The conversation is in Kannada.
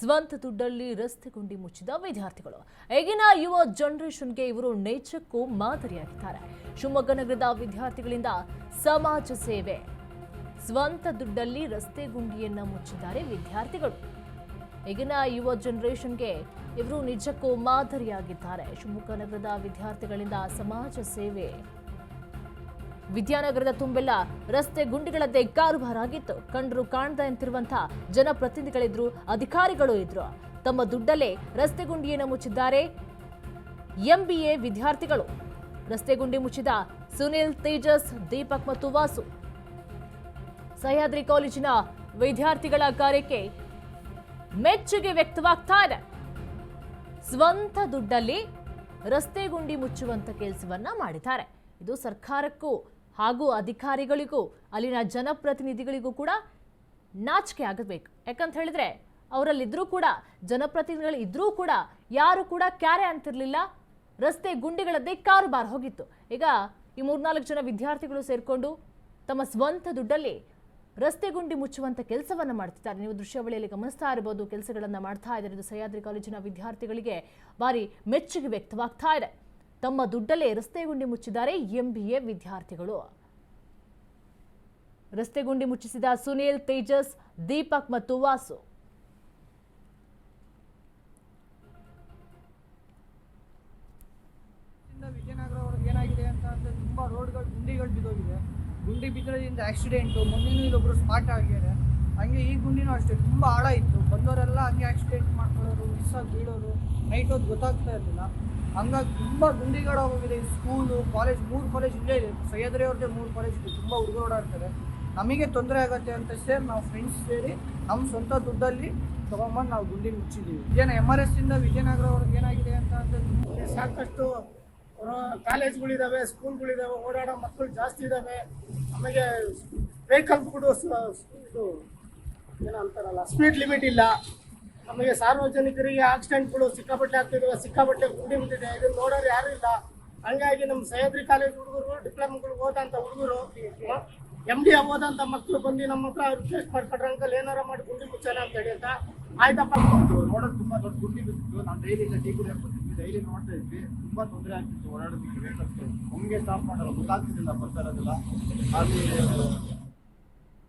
ಸ್ವಂತ ದುಡ್ಡಲ್ಲಿ ರಸ್ತೆ ಗುಂಡಿ ಮುಚ್ಚಿದ ವಿದ್ಯಾರ್ಥಿಗಳು. ಈಗಿನ ಯುವ ಜನರೇಷನ್ಗೆ ಇವರು ನೇಚಕ್ಕೂ ಮಾದರಿಯಾಗಿದ್ದಾರೆ. ಶಿವಮೊಗ್ಗ ನಗರದ ವಿದ್ಯಾರ್ಥಿಗಳಿಂದ ಸಮಾಜ ಸೇವೆ. ಸ್ವಂತ ದುಡ್ಡಲ್ಲಿ ರಸ್ತೆ ಗುಂಡಿಯನ್ನ ಮುಚ್ಚಿದ್ದಾರೆ ವಿದ್ಯಾರ್ಥಿಗಳು. ಈಗಿನ ಯುವ ಜನರೇಷನ್ಗೆ ಇವರು ನಿಜಕ್ಕೂ ಮಾದರಿಯಾಗಿದ್ದಾರೆ. ಶಿವಮೊಗ್ಗ ನಗರದ ವಿದ್ಯಾರ್ಥಿಗಳಿಂದ ಸಮಾಜ ಸೇವೆ. ವಿದ್ಯಾನಗರದ ತುಂಬೆಲ್ಲ ರಸ್ತೆ ಗುಂಡಿಗಳದ್ದೇ ಕಾರುಬಾರಾಗಿತ್ತು ಕಂಡರು ಕಾಣ್ತಾ ನಿಂತಿರುವಂತಹ ಜನಪ್ರತಿನಿಧಿಗಳಿದ್ರು, ಅಧಿಕಾರಿಗಳು ಇದ್ರು. ತಮ್ಮ ದುಡ್ಡಲ್ಲೇ ರಸ್ತೆ ಗುಂಡಿಯನ್ನು ಮುಚ್ಚಿದ್ದಾರೆ ಎಂಬಿಎ ವಿದ್ಯಾರ್ಥಿಗಳು. ರಸ್ತೆ ಗುಂಡಿ ಮುಚ್ಚಿದ ಸುನಿಲ್, ತೇಜಸ್, ದೀಪಕ್ ಮತ್ತು ವಾಸು. ಸಹ್ಯಾದ್ರಿ ಕಾಲೇಜಿನ ವಿದ್ಯಾರ್ಥಿಗಳ ಕಾರ್ಯಕ್ಕೆ ಮೆಚ್ಚುಗೆ ವ್ಯಕ್ತವಾಗ್ತಾ ಇದೆ. ಸ್ವಂತ ದುಡ್ಡಲ್ಲಿ ರಸ್ತೆ ಗುಂಡಿ ಮುಚ್ಚುವಂತ ಕೆಲಸವನ್ನ ಮಾಡಿದ್ದಾರೆ. ಇದು ಸರ್ಕಾರಕ್ಕೂ ಹಾಗೂ ಅಧಿಕಾರಿಗಳಿಗೂ, ಅಲ್ಲಿನ ಜನಪ್ರತಿನಿಧಿಗಳಿಗೂ ಕೂಡ ನಾಚಿಕೆ ಆಗಬೇಕು. ಯಾಕಂತ ಹೇಳಿದ್ರೆ ಅವರಲ್ಲಿದ್ದರೂ ಕೂಡ, ಜನಪ್ರತಿನಿಧಿಗಳು ಇದ್ರೂ ಕೂಡ, ಯಾರು ಕೂಡ ಕ್ಯಾರೆ ಅಂತಿರಲಿಲ್ಲ. ರಸ್ತೆ ಗುಂಡಿಗಳದ್ದೇ ಕಾರುಬಾರ್ ಹೋಗಿತ್ತು. ಈಗ ಈ ಮೂರ್ನಾಲ್ಕು ಜನ ವಿದ್ಯಾರ್ಥಿಗಳು ಸೇರಿಕೊಂಡು ತಮ್ಮ ಸ್ವಂತ ದುಡ್ಡಲ್ಲಿ ರಸ್ತೆ ಗುಂಡಿ ಮುಚ್ಚುವಂತ ಕೆಲಸವನ್ನು ಮಾಡ್ತಿದ್ದಾರೆ. ನೀವು ದೃಶ್ಯಾವಳಿಯಲ್ಲಿ ಗಮನಿಸ್ತಾ ಇರಬಹುದು ಕೆಲಸಗಳನ್ನ ಮಾಡ್ತಾ ಇದ್ದಾರೆ. ಇದು ಸಹ್ಯಾದ್ರಿ ಕಾಲೇಜಿನ ವಿದ್ಯಾರ್ಥಿಗಳಿಗೆ ಭಾರಿ ಮೆಚ್ಚುಗೆ ವ್ಯಕ್ತವಾಗ್ತಾ ಇದೆ. ತಮ್ಮ ದುಡ್ಡಲ್ಲೇ ರಸ್ತೆ ಗುಂಡಿ ಮುಚ್ಚಿದ್ದಾರೆ ಎಂಬಿಎ ವಿದ್ಯಾರ್ಥಿಗಳು. ರಸ್ತೆ ಗುಂಡಿ ಮುಚ್ಚಿಸಿದ ಸುನೀಲ್, ತೇಜಸ್, ದೀಪಕ್ ಮತ್ತು ವಾಸು. ವಿಜಯನಗರ ವಿಜಯನಗರವರೆಗೆ ಏನಾಗಿದೆ ಅಂತ ಅಂದ್ರೆ ತುಂಬ ರೋಡ್ಗಳು, ಗುಂಡಿಗಳು ಬಿದ್ದೋಗಿದೆ. ಗುಂಡಿ ಬಿದ್ದೋದ್ರಿಂದ ಆಕ್ಸಿಡೆಂಟು ಮೊನ್ನೆನೂ ಇಲ್ಲೊಬ್ರು ಸ್ಪಾಟ್ ಆಗಿದ್ದಾರೆ. ಹಂಗೆ ಈ ಗುಂಡಿನೂ ಅಷ್ಟೇ, ತುಂಬ ಆಳ ಇತ್ತು. ಬಂದವರೆಲ್ಲ ಹಂಗೆ ಆಕ್ಸಿಡೆಂಟ್ ಮಾಡ್ಕೊಳ್ಳೋರು ಮಿಸ್ ಆಗಿ ಬೀಳೋರು ನೈಟ್ ಹೊತ್ತು ಗೊತ್ತಾಗ್ತಾ ಇರಲಿಲ್ಲ. ಹಂಗಾಗಿ ತುಂಬ ಗುಂಡಿಗಳು ಹೋಗಿದೆ ಸ್ಕೂಲು ಕಾಲೇಜ್ ಮೂರು ಕಾಲೇಜ್ ಇಲ್ಲೇ ಇದೆ. ಸಹ್ಯಾದ್ರಿ ಅವ್ರದ್ದೇ ಮೂರು ಕಾಲೇಜ್ ಇದೆ. ತುಂಬ ಹುಡುಗರು ಓಡಾಡ್ತಾರೆ ನಮಗೆ ತೊಂದರೆ ಆಗುತ್ತೆ ಅಂತ ಸೇರಿ ನಾವು ಫ್ರೆಂಡ್ಸ್ ಸೇರಿ ನಮ್ಮ ಸ್ವಂತ ದುಡ್ಡಲ್ಲಿ ತೊಗೊಂಬಂದು ನಾವು ಗುಂಡಿ ಮುಚ್ಚಿದ್ದೀವಿ. ಏನು ಎಂ ಆರ್ ಎಸ್ ಇಂದ ವಿಜಯನಗರವರೆಗೆ ಏನಾಗಿದೆ ಅಂತ ಅಂದ್ರೆ ಸಾಕಷ್ಟು ಕಾಲೇಜ್ಗಳಿದ್ದಾವೆ ಸ್ಕೂಲ್ಗಳಿದ್ದಾವೆ ಓಡಾಡೋ ಮಕ್ಕಳು ಜಾಸ್ತಿ ಇದ್ದಾವೆ ಆಮೇಲೆ ವೆಹಿಕಲ್ ಕೂಡ ಇದು ಏನೋ ಅಂತಾರಲ್ಲ ಸ್ಪೀಡ್ ಲಿಮಿಟ್ ಇಲ್ಲ. ನಮಗೆ ಸಾರ್ವಜನಿಕರಿಗೆ ಆಕ್ಸಿಡೆಂಟ್ಗಳು ಸಿಕ್ಕಾಪಟ್ಟೆ ಆಗ್ತಿದ್ದಾವೆ ಸಿಕ್ಕಾಪಟ್ಟೆ ಗುಂಡಿ ಬಿದ್ದಿದೆ ಇದನ್ನ ನೋಡೋರು ಯಾರು ಇಲ್ಲ. ಹಂಗಾಗಿ ನಮ್ಮ ಸಹ್ಯಾದ್ರಿ ಕಾಲೇಜ್ ಹುಡುಗರು ಡಿಪ್ಲೊಮಾಗಳು ಓದಂಥ ಹುಡುಗರು ಎಂ ಡಿ ಓದಂಥ ಮಕ್ಕಳು ಬಂದು ನಮ್ಮ ಹತ್ರ ರಿಕ್ವೆಸ್ಟ್ ಮಾಡ್ಕೊಂಡ್ರೆ ಅಂಕಲ್ ಏನಾರ ಮಾಡಿ ಗುಂಡಿ ಮುಚ್ಚಾನ ಅಂತ ಹೇಳಿ ಅಂತ ಆಯ್ತಪ್ಪ. ನೋಡೋದು ತುಂಬಾ ದೊಡ್ಡ ಗುಂಡಿ ಬಿದ್ದಿತ್ತು. ನಾವು ಡೈಲಿ ಇಲ್ಲ ಟೀ ಕುಡಿ ಡೈಲಿ ನೋಡ್ತಾ ಇದ್ವಿ. ತುಂಬಾ ತೊಂದರೆ ಆಗ್ತಿತ್ತು. ಓಡಾಡೋದಕ್ಕೆ ಬೇಕಾಗ್ತದೆ ನಮಗೆ ಸ್ಟಾಪ್ ಮಾಡಲ್ಲ. ಗೊತ್ತಾಗ್ತಿದ್ದಿಲ್ಲ, ಬರ್ತಾ ಇರೋದಿಲ್ಲ. ಅಲ್ಲಿ